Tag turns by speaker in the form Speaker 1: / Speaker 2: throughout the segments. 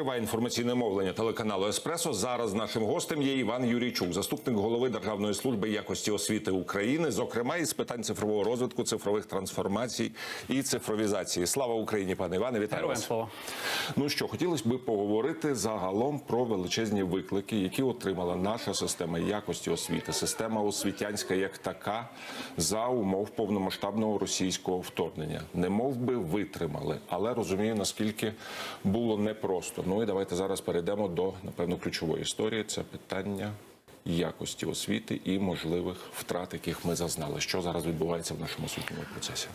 Speaker 1: Триває інформаційне мовлення телеканалу Еспресо. Зараз нашим гостем є Іван Юрійчук, заступник голови Державної служби якості освіти України, зокрема із питань цифрового розвитку, цифрових трансформацій і цифровізації. Слава Україні, пане Іване! Вітаю вас.
Speaker 2: слава.
Speaker 1: Ну що, хотілося б поговорити загалом про величезні виклики, які отримала наша система якості освіти, система освітянська як така за умов повномасштабного російського вторгнення. Не мов би витримали, але розумію, наскільки було непросто. Ну і давайте зараз перейдемо до напевно ключової історії. Це питання. Якості освіти і можливих втрат, яких ми зазнали, що зараз відбувається в нашому освітньому процесі.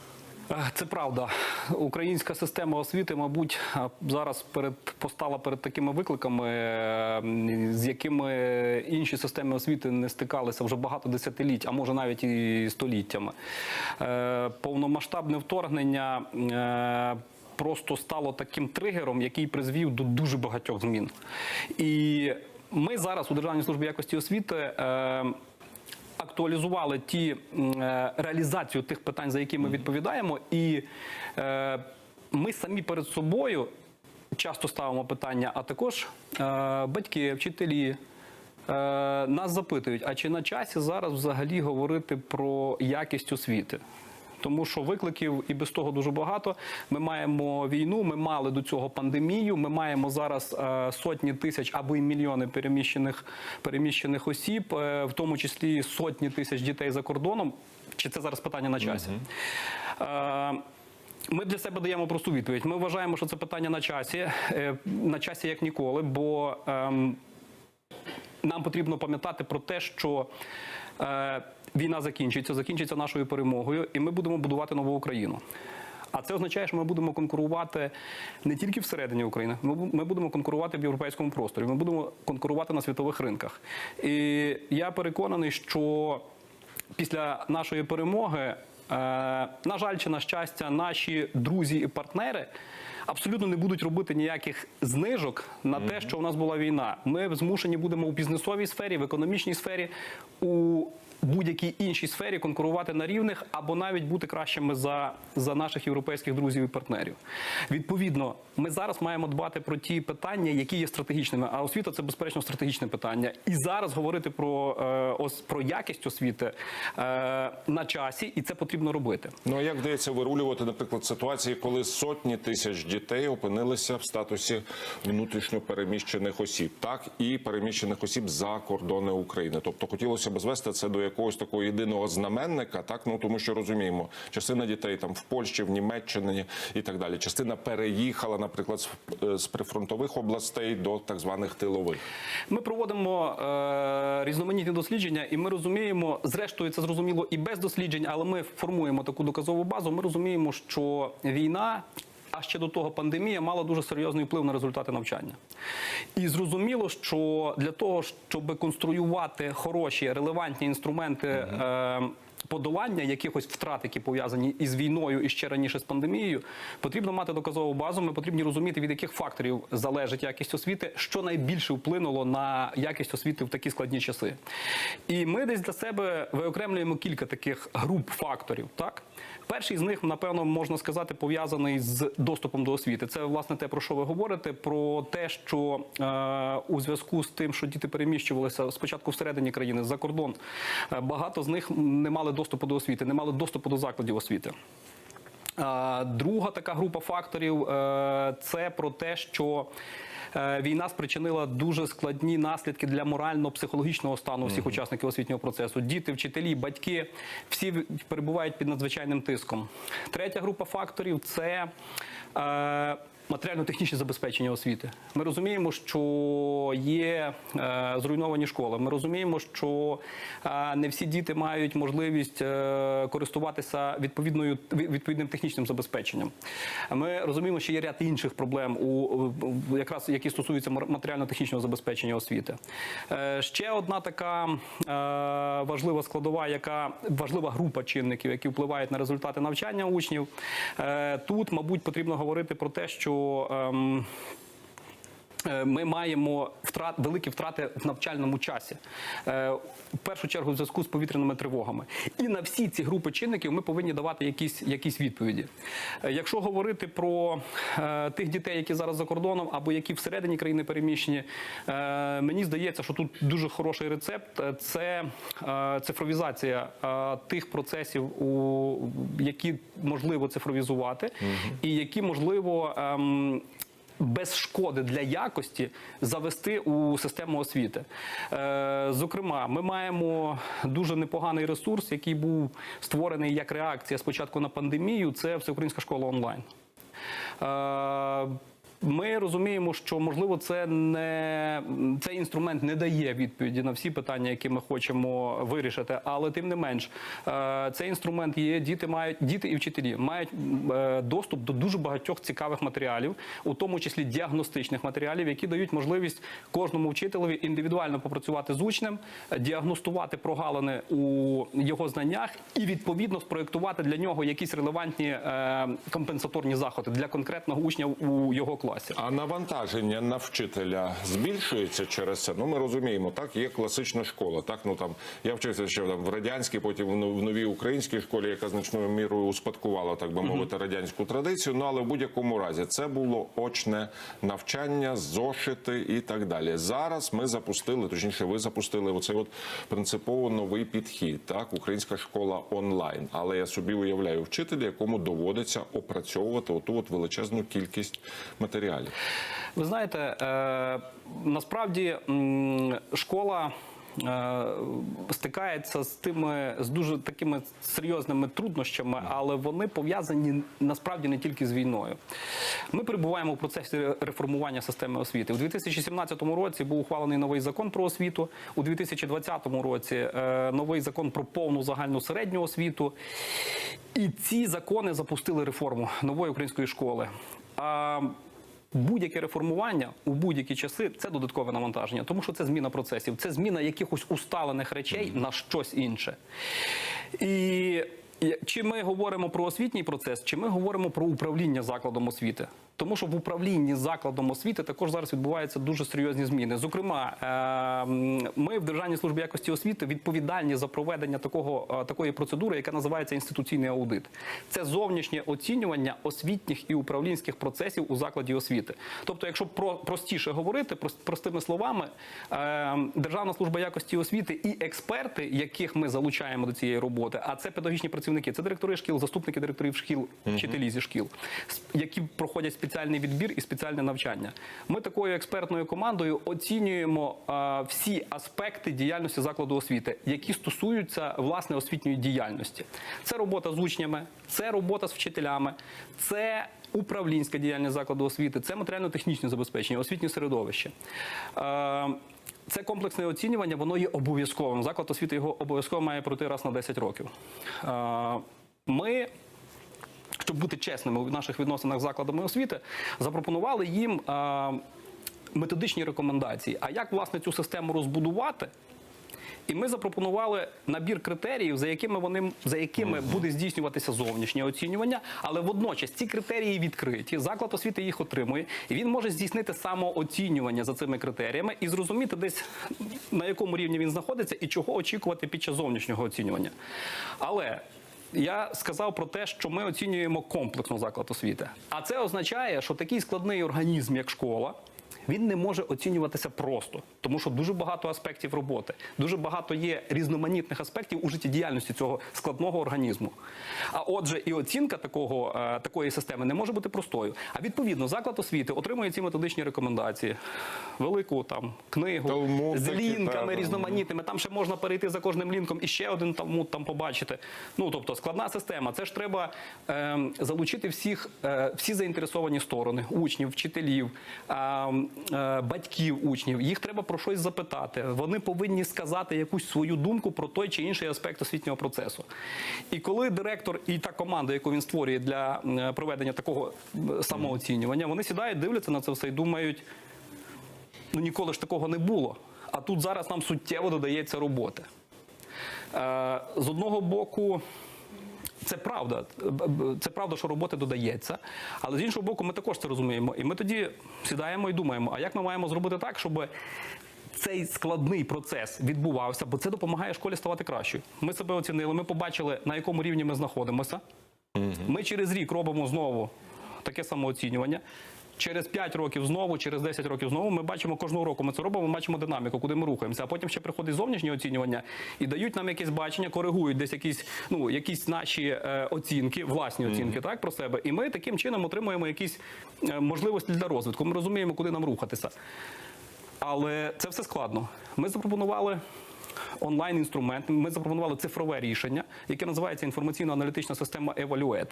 Speaker 2: Е, Це правда. Українська система освіти, мабуть, е, зараз перед постала перед такими викликами, е, з якими інші системи освіти не стикалися вже багато десятиліть, а може навіть і століттями. Е, Повномасштабне вторгнення. Просто стало таким тригером, який призвів до дуже багатьох змін. І ми зараз у Державній службі якості освіти е, актуалізували ті е, реалізацію тих питань, за які ми відповідаємо, і е, ми самі перед собою часто ставимо питання, а також е, батьки, вчителі. е, Нас запитують, а чи на часі зараз взагалі говорити про якість освіти? Тому що викликів і без того дуже багато. Ми маємо війну, ми мали до цього пандемію. Ми маємо зараз е, сотні тисяч або й мільйони переміщених переміщених осіб, е, в тому числі сотні тисяч дітей за кордоном. Чи це зараз питання на часі? Е, ми для себе даємо просту відповідь. Ми вважаємо, що це питання на часі, на часі як ніколи, бо ем, нам потрібно пам'ятати про те, що е, війна закінчиться, закінчиться нашою перемогою, і ми будемо будувати нову Україну. А це означає, що ми будемо конкурувати не тільки всередині України, ми будемо конкурувати в європейському просторі. Ми будемо конкурувати на світових ринках. І я переконаний, що після нашої перемоги, е, на жаль, чи на щастя, наші друзі і партнери абсолютно не будуть робити ніяких знижок на те, що у нас була війна. Ми змушені будемо у бізнесовій сфері, в економічній сфері, у будь-якій іншій сфері конкурувати на рівних або навіть бути кращими за, за наших європейських друзів і партнерів. Відповідно, ми зараз маємо дбати про ті питання, які є стратегічними. А освіта це безперечно стратегічне питання. І зараз говорити про, е, ос, про якість освіти е, на часі, і це потрібно робити.
Speaker 1: Ну а як вдається вирулювати, наприклад, ситуації, коли сотні тисяч дітей опинилися в статусі внутрішньо переміщених осіб, так і переміщених осіб за кордони України? Тобто хотілося б звести це до якогось такого єдиного знаменника, так ну тому що розуміємо, частина дітей там в Польщі, в Німеччині і так далі. Частина переїхала, наприклад, з, е, прифронтових областей до так званих тилових.
Speaker 2: Ми проводимо е, різноманітні дослідження, і ми розуміємо, зрештою, це зрозуміло і без досліджень, але ми формуємо таку доказову базу. Ми розуміємо, що війна. А ще до того пандемія мала дуже серйозний вплив на результати навчання. І зрозуміло, що для того, щоб конструювати хороші релевантні інструменти е, подолання якихось втрат, які пов'язані із війною і ще раніше з пандемією, потрібно мати доказову базу. Ми потрібні розуміти, від яких факторів залежить якість освіти, що найбільше вплинуло на якість освіти в такі складні часи. І ми десь для себе виокремлюємо кілька таких груп факторів. Так, перший з них, напевно, можна сказати, пов'язаний з доступом до освіти. Це власне те, про що ви говорите, про те, що е, у зв'язку з тим, що діти переміщувалися спочатку всередині країни за кордон, е, багато з них не мали доступу до освіти, не мали доступу до закладів освіти. Друга така група факторів е, це про те, що е, війна спричинила дуже складні наслідки для морально-психологічного стану всіх учасників освітнього процесу. Діти, вчителі, батьки всі перебувають під надзвичайним тиском. Третя група факторів це. Матеріально-технічне забезпечення освіти. Ми розуміємо, що є е, зруйновані школи. Ми розуміємо, що е, не всі діти мають можливість е, користуватися відповідною ві- відповідним технічним забезпеченням. Ми розуміємо, що є ряд інших проблем, у, якраз які стосуються матеріально-технічного забезпечення освіти. Е, ще одна така е, важлива складова, яка важлива група чинників, які впливають на результати навчання учнів. Е, тут, мабуть, потрібно говорити про те, що ем, е, ми маємо втрат, великі втрати в навчальному часі. Е, В першу чергу в зв'язку з повітряними тривогами. І на всі ці групи чинників ми повинні давати якісь, якісь відповіді. Е, Якщо говорити про е, тих дітей, які зараз за кордоном або які всередині країни переміщені, е, мені здається, що тут дуже хороший рецепт Е, це е, цифровізація е, тих процесів, у, які можливо цифровізувати, і які можливо. ем, без шкоди для якості завести у систему освіти. Е, Зокрема, ми маємо дуже непоганий ресурс, який був створений як реакція спочатку на пандемію. Це всеукраїнська школа онлайн. Ми розуміємо, що можливо це не цей інструмент не дає відповіді на всі питання, які ми хочемо вирішити, але тим не менш, е, цей інструмент є. Діти мають діти і вчителі мають е, доступ до дуже багатьох цікавих матеріалів, у тому числі діагностичних матеріалів, які дають можливість кожному вчителеві індивідуально попрацювати з учнем, діагностувати прогалини у його знаннях і відповідно спроектувати для нього якісь релевантні е, компенсаторні заходи для конкретного учня у його класі.
Speaker 1: А навантаження на вчителя збільшується через це. Ну ми розуміємо, так є класична школа. Так ну там я вчився ще там в радянській, потім в в новій українській школі, яка значною мірою успадкувала, так би мовити, радянську традицію. Ну але в будь-якому разі це було очне навчання, зошити і так далі. Зараз ми запустили, точніше, ви запустили оцей от принципово новий підхід. Так, українська школа онлайн. Але я собі уявляю вчителя, якому доводиться опрацьовувати оту от величезну кількість матеріалів.
Speaker 2: Ви знаєте, е, насправді школа. е, Стикається з тими з дуже такими серйозними труднощами, але вони пов'язані насправді не тільки з війною. Ми перебуваємо у процесі реформування системи освіти. У 2017 році був ухвалений новий закон про освіту. У 2020 році е, новий закон про повну загальну середню освіту. І ці закони запустили реформу нової української школи. Будь-яке реформування у будь-які часи це додаткове навантаження, тому що це зміна процесів, це зміна якихось усталених речей на щось інше. І чи ми говоримо про освітній процес, чи ми говоримо про управління закладом освіти? Тому що в управлінні закладом освіти також зараз відбуваються дуже серйозні зміни. Зокрема, е, ми в Державній службі якості освіти відповідальні за проведення такого е, такої процедури, яка називається інституційний аудит. Це зовнішнє оцінювання освітніх і управлінських процесів у закладі освіти. Тобто, якщо про простіше говорити, прос- простими словами, е, Державна служба якості освіти і експерти, яких ми залучаємо до цієї роботи, а це педагогічні працівники, це директори шкіл, заступники директорів шкіл, вчителі зі шкіл, які проходять спеціальний відбір і спеціальне навчання. Ми такою експертною командою оцінюємо е, всі аспекти діяльності закладу освіти, які стосуються власне освітньої діяльності. Це робота з учнями, це робота з вчителями, це управлінська діяльність закладу освіти, це матеріально-технічне забезпечення, освітнє середовище. Е, це комплексне оцінювання, воно є обов'язковим. Заклад освіти його обов'язково має пройти раз на 10 років. Ми щоб бути чесними у наших відносинах з закладами освіти, запропонували їм е, методичні рекомендації. А як власне цю систему розбудувати? І ми запропонували набір критеріїв, за якими вони за якими буде здійснюватися зовнішнє оцінювання, але водночас ці критерії відкриті. Заклад освіти їх отримує, і він може здійснити самооцінювання за цими критеріями і зрозуміти десь на якому рівні він знаходиться і чого очікувати під час зовнішнього оцінювання. Але я сказав про те, що ми оцінюємо комплексно заклад освіти. А це означає, що такий складний організм, як школа, він не може оцінюватися просто, тому що дуже багато аспектів роботи, дуже багато є різноманітних аспектів у життєдіяльності цього складного організму. А отже, і оцінка такого, е, такої системи не може бути простою. А відповідно, заклад освіти отримує ці методичні рекомендації, велику там книгу
Speaker 1: Талмуд
Speaker 2: з лінками
Speaker 1: та,
Speaker 2: різноманітними. Там ще можна перейти за кожним лінком і ще один талмуд там побачити. Ну тобто складна система. Це ж треба е, залучити всіх, е, всі заінтересовані сторони, учнів, вчителів, е, е, батьків учнів. Їх треба про щось запитати. Вони повинні сказати якусь свою думку про той чи інший аспект освітнього процесу. І коли директор і та команда, яку він створює для е, проведення такого е, самооцінювання, вони сідають, дивляться на це все і думають. Ну ніколи ж такого не було. А тут зараз нам суттєво додається роботи. Е, з одного боку, Це правда. Це правда, що роботи додається. Але з іншого боку, ми також це розуміємо. І ми тоді сідаємо і думаємо, а як ми маємо зробити так, щоб цей складний процес відбувався, бо це допомагає школі ставати кращою. Ми себе оцінили, ми побачили, на якому рівні ми знаходимося. Ми через рік робимо знову таке самооцінювання. Через 5 років знову, через 10 років знову ми бачимо кожного року. Ми це робимо, ми бачимо динаміку, куди ми рухаємося. А потім ще приходить зовнішнє оцінювання і дають нам якесь бачення, коригують десь якісь, ну якісь наші е, оцінки, власні оцінки, так про себе. І ми таким чином отримуємо якісь е, можливості для розвитку. Ми розуміємо, куди нам рухатися. Але це все складно. Ми запропонували онлайн-інструмент, ми запропонували цифрове рішення, яке називається інформаційно-аналітична система Evaluate.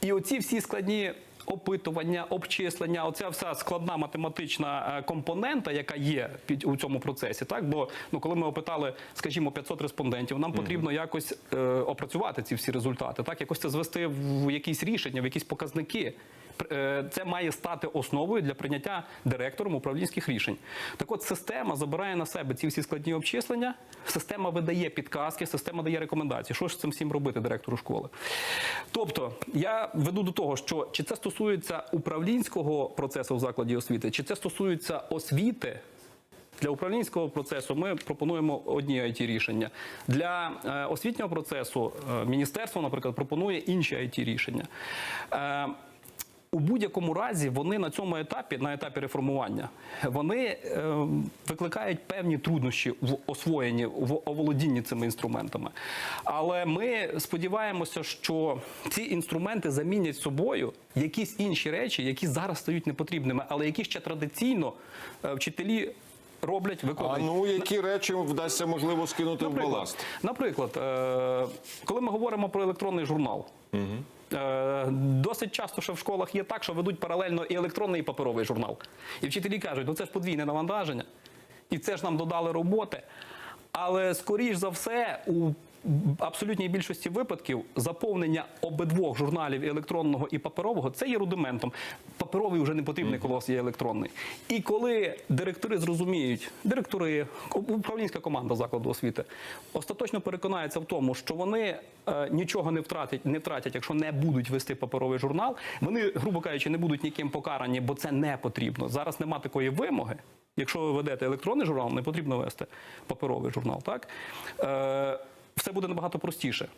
Speaker 2: І оці всі складні опитування, обчислення, оця вся складна математична е, компонента, яка є під у цьому процесі. Так, бо ну коли ми опитали, скажімо, 500 респондентів, нам потрібно якось е, опрацювати ці всі результати, так якось це звести в якісь рішення, в якісь показники. Е, Це має стати основою для прийняття директором управлінських рішень. Так от система забирає на себе ці всі складні обчислення, система видає підказки, система дає рекомендації. Що ж цим всім робити директору школи? Тобто я веду до того, що чи це стосується управлінського процесу в закладі освіти, чи це стосується освіти. Для управлінського процесу ми пропонуємо одні it рішення. Для е, освітнього процесу е, міністерство, наприклад, пропонує інші it рішення. У будь-якому разі вони на цьому етапі, на етапі реформування, вони е, викликають певні труднощі в освоєнні, в оволодінні цими інструментами. Але ми сподіваємося, що ці інструменти замінять собою якісь інші речі, які зараз стають непотрібними, але які ще традиційно е, вчителі роблять,
Speaker 1: А ну які речі вдасться можливо скинути в
Speaker 2: Наприклад,
Speaker 1: баласт?
Speaker 2: наприклад, е, коли ми говоримо про електронний журнал. е, Досить часто, що в школах є так, що ведуть паралельно і електронний, і паперовий журнал. І вчителі кажуть, ну це ж подвійне навантаження, і це ж нам додали роботи. Але скоріш за все, у абсолютній більшості випадків заповнення обидвох журналів електронного і паперового це є рудиментом. Паперовий вже не потрібний, коли у вас є електронний. І коли директори зрозуміють, директори, управлінська команда закладу освіти остаточно переконаються в тому, що вони е, нічого не втратять, не втратять, якщо не будуть вести паперовий журнал. Вони, грубо кажучи, не будуть ніким покарані, бо це не потрібно. Зараз нема такої вимоги. Якщо ви ведете електронний журнал, не потрібно вести паперовий журнал. Так е, все буде набагато простіше.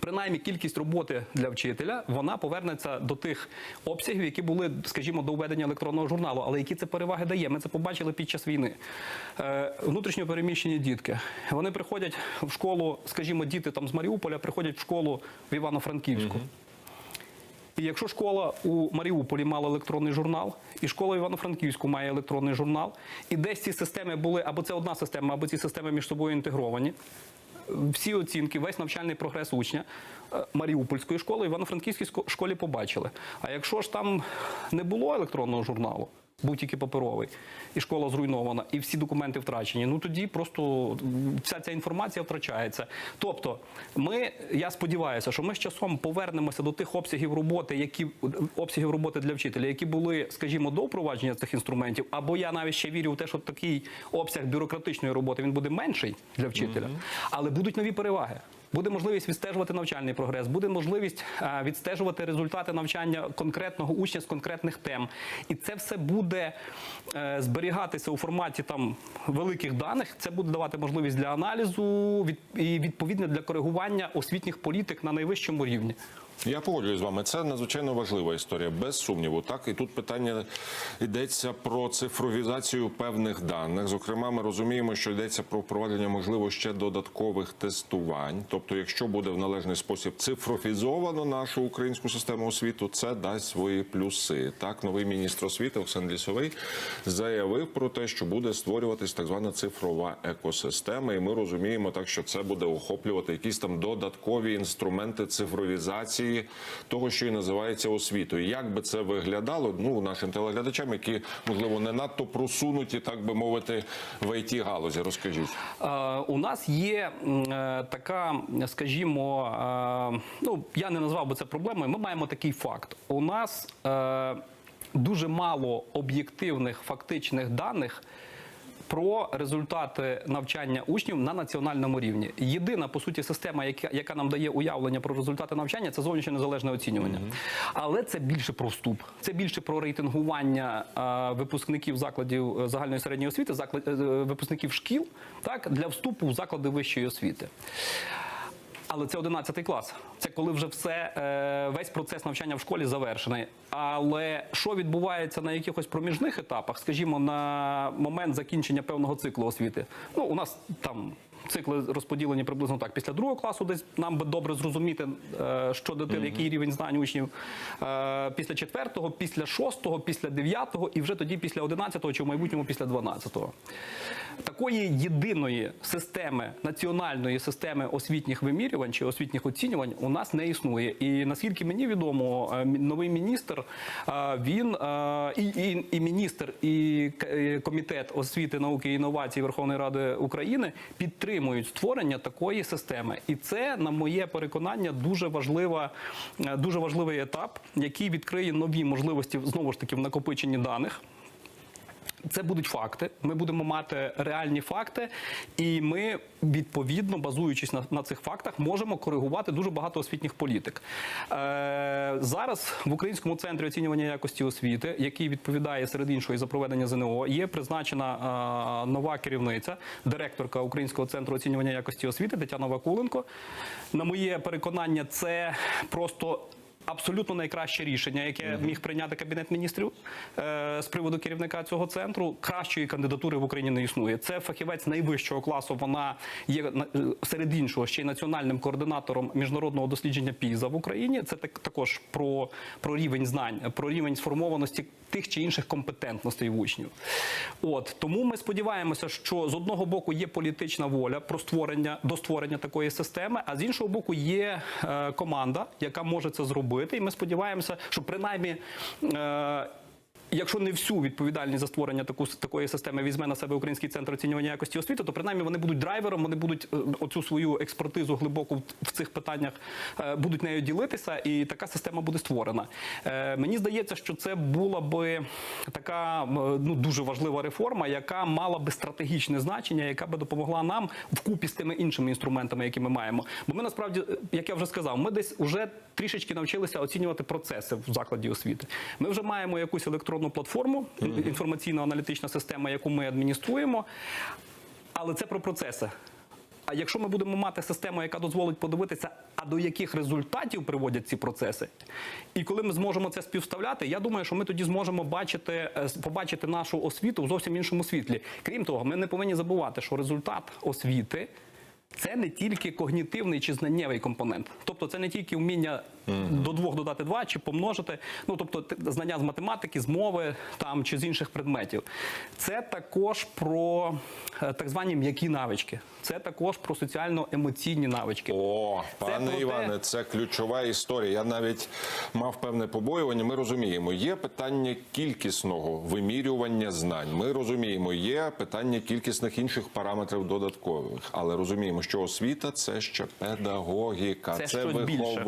Speaker 2: Принаймні, кількість роботи для вчителя вона повернеться до тих обсягів, які були, скажімо, до введення електронного журналу. Але які це переваги дає? Ми це побачили під час війни. Е, внутрішньо переміщені дітки. Вони приходять в школу, скажімо, діти там з Маріуполя приходять в школу в Івано-Франківську. І якщо школа у Маріуполі мала електронний журнал, і школа в Івано-Франківську має електронний журнал, і десь ці системи були або це одна система, або ці системи між собою інтегровані. Всі оцінки, весь навчальний прогрес учня е, Маріупольської школи, Івано-Франківській школі побачили. А якщо ж там не було електронного журналу, був тільки паперовий, і школа зруйнована, і всі документи втрачені, ну тоді просто вся ця інформація втрачається. Тобто, ми, я сподіваюся, що ми з часом повернемося до тих обсягів роботи, які обсягів роботи для вчителя, які були, скажімо, до впровадження цих інструментів. Або я навіть ще вірю в те, що такий обсяг бюрократичної роботи він буде менший для вчителя, але будуть нові переваги. Буде можливість відстежувати навчальний прогрес, буде можливість е, відстежувати результати навчання конкретного учня з конкретних тем. І це все буде е, зберігатися у форматі там великих даних. Це буде давати можливість для аналізу і відповідно для коригування освітніх політик на найвищому рівні.
Speaker 1: Я погоджуюсь з вами. Це надзвичайно важлива історія, без сумніву. Так і тут питання йдеться про цифровізацію певних даних. Зокрема, ми розуміємо, що йдеться про впровадження можливо ще додаткових тестувань. Тобто, якщо буде в належний спосіб цифровізовано нашу українську систему освіту, це дасть свої плюси. Так, новий міністр освіти Олександр Лісовий заявив про те, що буде створюватись так звана цифрова екосистема, і ми розуміємо так, що це буде охоплювати якісь там додаткові інструменти цифровізації того, що і називається освітою. Як би це виглядало? Ну нашим телеглядачам, які можливо не надто просунуті, так би мовити, в it галузі. Розкажіть.
Speaker 2: Е, У нас є е, така, скажімо, е, ну я не назвав би це проблемою. Ми маємо такий факт. У нас дуже мало об'єктивних фактичних даних про результати навчання учнів на національному рівні. Єдина по суті система, яка, яка нам дає уявлення про результати навчання, це зовнішнє незалежне оцінювання. Але це більше про вступ, це більше про рейтингування е, випускників закладів е, загальної середньої освіти, заклад, е, випускників шкіл, так для вступу в заклади вищої освіти. Але це 11 клас. Це коли вже все е, весь процес навчання в школі завершений. Але що відбувається на якихось проміжних етапах, скажімо, на момент закінчення певного циклу освіти? Ну, у нас там. Цикли розподілені приблизно так. Після другого класу десь нам би добре зрозуміти, е, що дитини, який рівень знань учнів. Е, Після четвертого, після шостого, після дев'ятого і вже тоді після одинадцятого чи в майбутньому після дванадцятого. Такої єдиної системи національної системи освітніх вимірювань чи освітніх оцінювань у нас не існує. І наскільки мені відомо, е, новий міністр він і, і, і міністр, і комітет освіти, науки і інновацій Верховної Ради України підтримують створення такої системи. І це, на моє переконання, дуже важлива, е, дуже важливий етап, який відкриє нові можливості знову ж таки в накопиченні даних. Це будуть факти. Ми будемо мати реальні факти, і ми відповідно, базуючись на, на цих фактах, можемо коригувати дуже багато освітніх політик. Е, зараз в Українському центрі оцінювання якості освіти, який відповідає серед іншого за проведення ЗНО, є призначена е, нова керівниця, директорка Українського центру оцінювання якості освіти Тетяна Вакуленко. На моє переконання, це просто абсолютно найкраще рішення, яке міг прийняти кабінет міністрів е, з приводу керівника цього центру. Кращої кандидатури в Україні не існує. Це фахівець найвищого класу. Вона є е, серед іншого ще й національним координатором міжнародного дослідження ПІЗа в Україні. Це так також про, про рівень знань, про рівень сформованості тих чи інших компетентностей в учнів. От тому ми сподіваємося, що з одного боку є політична воля про створення до створення такої системи, а з іншого боку є е, команда, яка може це зробити. І ми сподіваємося, що принаймні. Якщо не всю відповідальність за створення таку, такої системи візьме на себе Український центр оцінювання якості освіти, то принаймні вони будуть драйвером, вони будуть е, оцю свою експертизу глибоку в- цих питаннях е, будуть нею ділитися, і така система буде створена. Е, Мені здається, що це була би така ну дуже важлива реформа, яка мала би стратегічне значення, яка би допомогла нам вкупі з тими іншими інструментами, які ми маємо. Бо ми насправді, як я вже сказав, ми десь уже трішечки навчилися оцінювати процеси в закладі освіти. Ми вже маємо якусь електронну платформу, інформаційно-аналітична система, яку ми адмініструємо, але це про процеси. А якщо ми будемо мати систему, яка дозволить подивитися, а до яких результатів приводять ці процеси, і коли ми зможемо це співставляти, я думаю, що ми тоді зможемо бачити, е, побачити нашу освіту в зовсім іншому світлі. Крім того, ми не повинні забувати, що результат освіти. Це не тільки когнітивний чи знаннєвий компонент, тобто це не тільки вміння до двох додати два чи помножити, ну тобто знання з математики, з мови там чи з інших предметів. Це також про е, так звані м'які навички. Це також про соціально-емоційні навички.
Speaker 1: О,
Speaker 2: Це
Speaker 1: пане
Speaker 2: те-
Speaker 1: Іване, це ключова історія. Я навіть мав певне побоювання. Ми розуміємо, є питання кількісного вимірювання знань. Ми розуміємо, є питання кількісних інших параметрів додаткових, але розуміємо, що освіта це ще педагогіка,
Speaker 2: Це
Speaker 1: це,
Speaker 2: щось більше.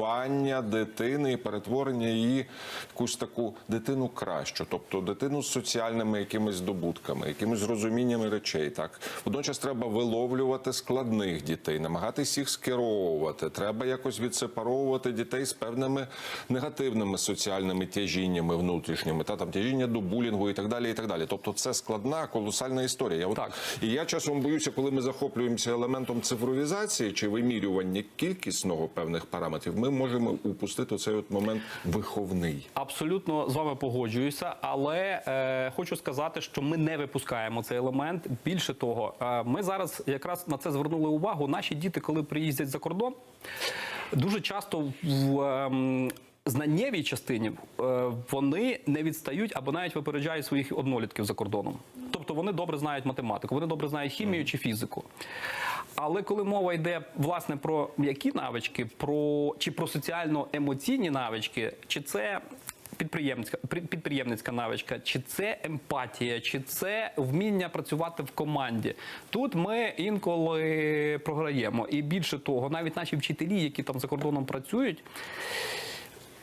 Speaker 1: Дитини і перетворення її в якусь таку дитину кращу, тобто дитину з соціальними якимись здобутками, якимись розуміннями речей. Так водночас треба виловлювати складних дітей, намагатись їх скеровувати. Треба якось відсепаровувати дітей з певними негативними соціальними тяжіннями внутрішніми, та там тяжіння до булінгу і так далі. І так далі. Тобто, це складна, колосальна історія. Я от
Speaker 2: Так.
Speaker 1: і я часом боюся, коли ми захоплюємося елементом цифровізації чи вимірювання кількісного певних параметрів, ми можемо упустити цей от момент виховний.
Speaker 2: Абсолютно з вами погоджуюся, але е, хочу сказати, що ми не випускаємо цей елемент. Більше того, е, ми зараз якраз на це звернули увагу. Наші діти, коли приїздять за кордон, дуже часто в. ем, Знаннєвій частині е, вони не відстають або навіть випереджають своїх однолітків за кордоном. Тобто вони добре знають математику, вони добре знають хімію чи фізику. Але коли мова йде власне про м'які навички, про чи про соціально-емоційні навички, чи це підприємницька підприємницька навичка, чи це емпатія, чи це вміння працювати в команді. Тут ми інколи програємо. І більше того, навіть наші вчителі, які там за кордоном працюють,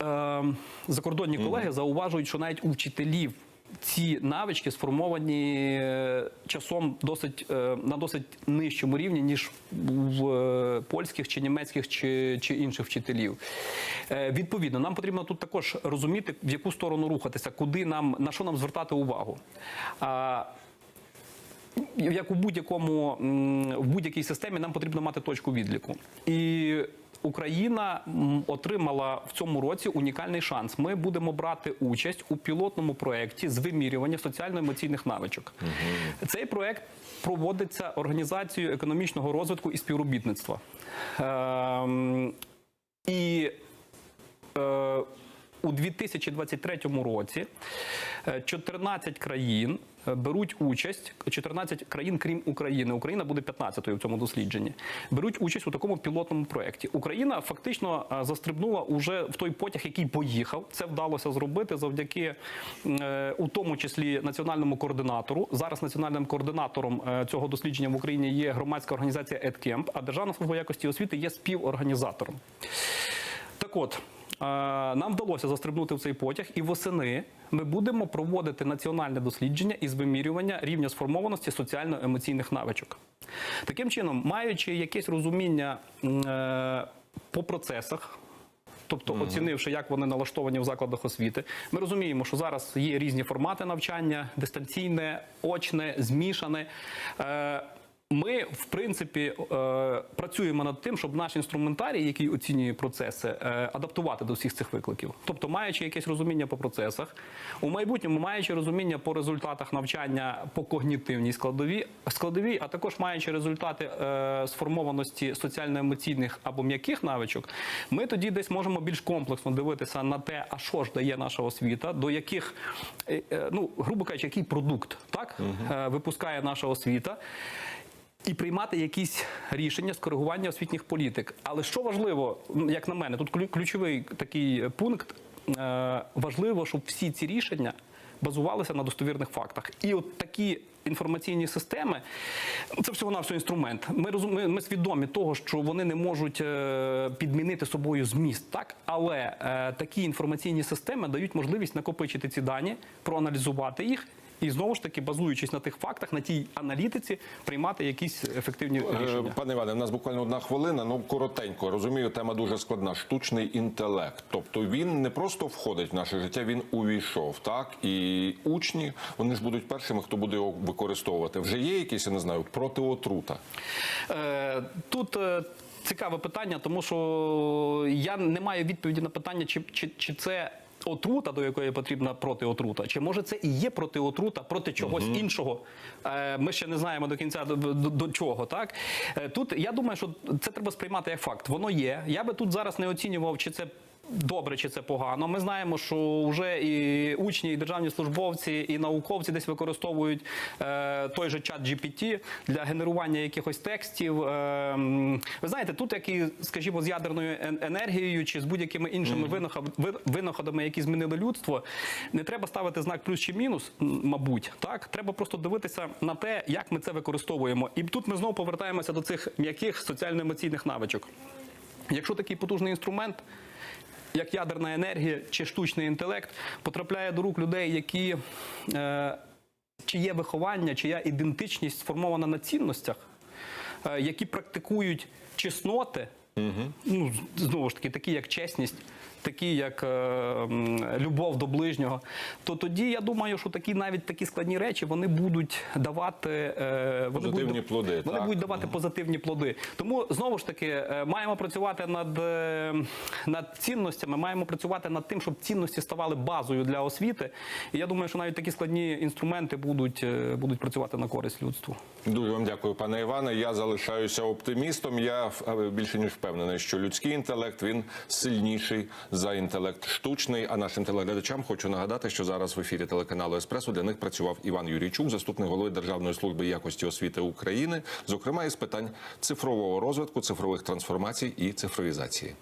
Speaker 2: е, закордонні колеги зауважують, що навіть у вчителів ці навички сформовані е, часом досить е, на досить нижчому рівні, ніж в е, польських чи німецьких чи, чи інших вчителів. Відповідно, нам потрібно тут також розуміти, в яку сторону рухатися, куди нам на що нам звертати увагу. А, як у будь-якому в будь-якій системі нам потрібно мати точку відліку. І Україна отримала в цьому році унікальний шанс. Ми будемо брати участь у пілотному проєкті з вимірювання соціально-емоційних навичок. Цей проєкт проводиться організацією економічного розвитку і співробітництва. Е, і е, у 2023 році е, 14 країн е, беруть участь, 14 країн, крім України. Україна буде 15-ю в цьому дослідженні. Беруть участь у такому пілотному проєкті. Україна фактично е, застрибнула уже в той потяг, який поїхав. Це вдалося зробити завдяки, е, у тому числі, національному координатору. Зараз національним координатором е, цього дослідження в Україні є громадська організація «Едкемп», а Державна служба якості освіти є співорганізатором. Так от, е, нам вдалося застрибнути в цей потяг, і восени ми будемо проводити національне дослідження із вимірювання рівня сформованості соціально-емоційних навичок. Таким чином, маючи якесь розуміння е, по процесах. Тобто, оцінивши, як вони налаштовані в закладах освіти, ми розуміємо, що зараз є різні формати навчання: дистанційне, очне, змішане. Е, Ми, в принципі, е, працюємо над тим, щоб наш інструментарій, який оцінює процеси, е, адаптувати до всіх цих викликів. Тобто, маючи якесь розуміння по процесах, у майбутньому маючи розуміння по результатах навчання по когнітивній складовій, складовій, а також маючи результати е, сформованості соціально-емоційних або м'яких навичок, ми тоді десь можемо більш комплексно дивитися на те, а що ж дає наша освіта, до яких, ну грубо кажучи, який продукт так е, випускає наша освіта. І приймати якісь рішення з коригування освітніх політик. Але що важливо, як на мене, тут клю- ключовий такий пункт. е, Важливо, щоб всі ці рішення базувалися на достовірних фактах. І от такі інформаційні системи це всього на інструмент. Ми розуміємо, ми свідомі того, що вони не можуть е, підмінити собою зміст, так але е, такі інформаційні системи дають можливість накопичити ці дані, проаналізувати їх. І знову ж таки, базуючись на тих фактах, на тій аналітиці, приймати якісь ефективні
Speaker 1: Е,
Speaker 2: рішення.
Speaker 1: Пане Іване, у нас буквально одна хвилина. Ну коротенько розумію, тема дуже складна. Штучний інтелект. Тобто він не просто входить в наше життя, він увійшов. Так і учні вони ж будуть першими, хто буде його використовувати. Вже є якісь, я не знаю, протиотрута.
Speaker 2: Е, Тут е, цікаве питання, тому що я не маю відповіді на питання, чи, чи, чи це. Отрута, до якої потрібна протиотрута, чи може це і є протиотрута проти чогось іншого? Е, Ми ще не знаємо до кінця до, до, до чого. Так Е, тут я думаю, що це треба сприймати як факт. Воно є. Я би тут зараз не оцінював, чи це добре, чи це погано. Ми знаємо, що вже і учні, і державні службовці, і науковці десь використовують е, той же чат GPT для генерування якихось текстів. Е, ви знаєте, тут як і, скажімо, з ядерною енергією чи з будь-якими іншими винаход- ви- винаходами, які змінили людство, не треба ставити знак плюс чи мінус, мабуть. Так треба просто дивитися на те, як ми це використовуємо. І тут ми знову повертаємося до цих м'яких соціально-емоційних навичок. Якщо такий потужний інструмент, як ядерна енергія чи штучний інтелект, потрапляє до рук людей, які е, чиє виховання, чия ідентичність сформована на цінностях, е, які практикують чесноти, ну, знову ж таки, такі як чесність, такі як е, любов до ближнього, то тоді я думаю, що такі навіть такі складні речі вони будуть давати е, вони
Speaker 1: Позитивні
Speaker 2: будуть,
Speaker 1: плоди,
Speaker 2: Вони
Speaker 1: так.
Speaker 2: будуть давати позитивні плоди. Тому знову ж таки е, маємо працювати над, над цінностями, маємо працювати над тим, щоб цінності ставали базою для освіти. І я думаю, що навіть такі складні інструменти будуть, будуть працювати на користь людству.
Speaker 1: Дуже вам дякую, пане Іване. Я залишаюся оптимістом. Я більше ніж впевнений, що людський інтелект він сильніший за інтелект штучний. А нашим телеглядачам хочу нагадати, що зараз в ефірі телеканалу Еспресо для них працював Іван Юрійчук, заступник голови Державної служби якості освіти України, зокрема із питань цифрового розвитку, цифрових трансформацій і цифровізації.